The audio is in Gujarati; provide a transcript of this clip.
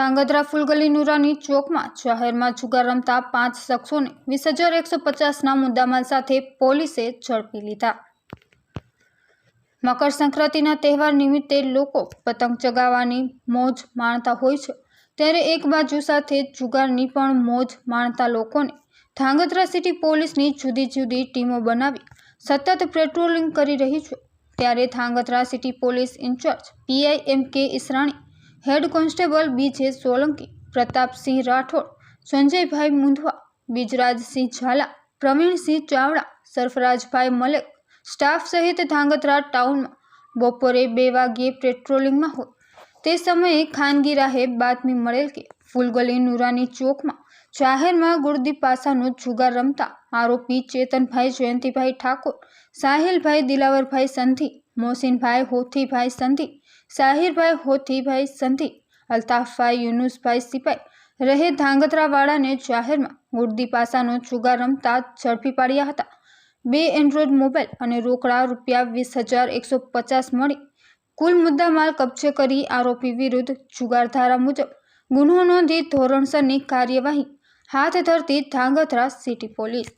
ધાંગધ્રા ફૂલગલી નુરાની ચોકમાં જાહેરમાં જુગાર રમતા પાંચ શખ્સોને વીસ હજાર એકસો પચાસના મુદ્દામાલ સાથે પોલીસે ઝડપી લીધા. મકર સંક્રાંતિના તહેવાર નિમિત્તે લોકો પતંગ ચગાવવાની મોજ માણતા હોય છે. ત્યારે એક બાજુ સાથે જુગારની પણ મોજ માણતા લોકોને ધ્રાંગધ્રા સિટી પોલીસની જુદી જુદી ટીમો બનાવી સતત પેટ્રોલિંગ કરી રહી છે. ત્યારે Dhrangadhra city police incharge PI M K Israni head constable B J Solanki, Pratapsinh Rathod, Sanjaybhai Mundhva, Bijrajsinh Jhala, Pravinsinh Chavda, Sarfarajbhai Malek, staff સહિત ધાંગધ્રા ટાઉનમાં બપોરે બે વાગ્યે પેટ્રોલિંગમાં હોય. તે સમયે ખાનગી રાહે બાતમી મળેલ કે ફૂલગલી નુરાની ચોકમાં જાહેરમાં ગુરદી પાસાનો જુગાર રમતા આરોપી ચેતનભાઈ જયંતિભાઈ ઠાકોર, સાહિલભાઈ દિલાવરભાઈ સંધી મોહસિનભાઈ હોથીભાઈ સંધી, સાહિરભાઈ હોથીભાઈ સંધી, અલ્તાફભાઈ યુનુસભાઈ સિપાઈ રહે ધાંગધ્રાવાળાને જાહેરમાં ગુર્દી પાસાનો જુગાર રમતા ઝડપી પાડ્યા હતા. બે એન્ડ્રોઈડ મોબાઈલ અને રોકડા રૂપિયા વીસ હજાર એકસો પચાસ મળી. કુલ મુદ્દામાલ કબજે કરી આરોપી વિરુદ્ધ જુગારધારા મુજબ ગુનો નોંધી ધોરણસરની કાર્યવાહી. હાથ ધરતી ધાંગધ્રા સિટી પોલીસ.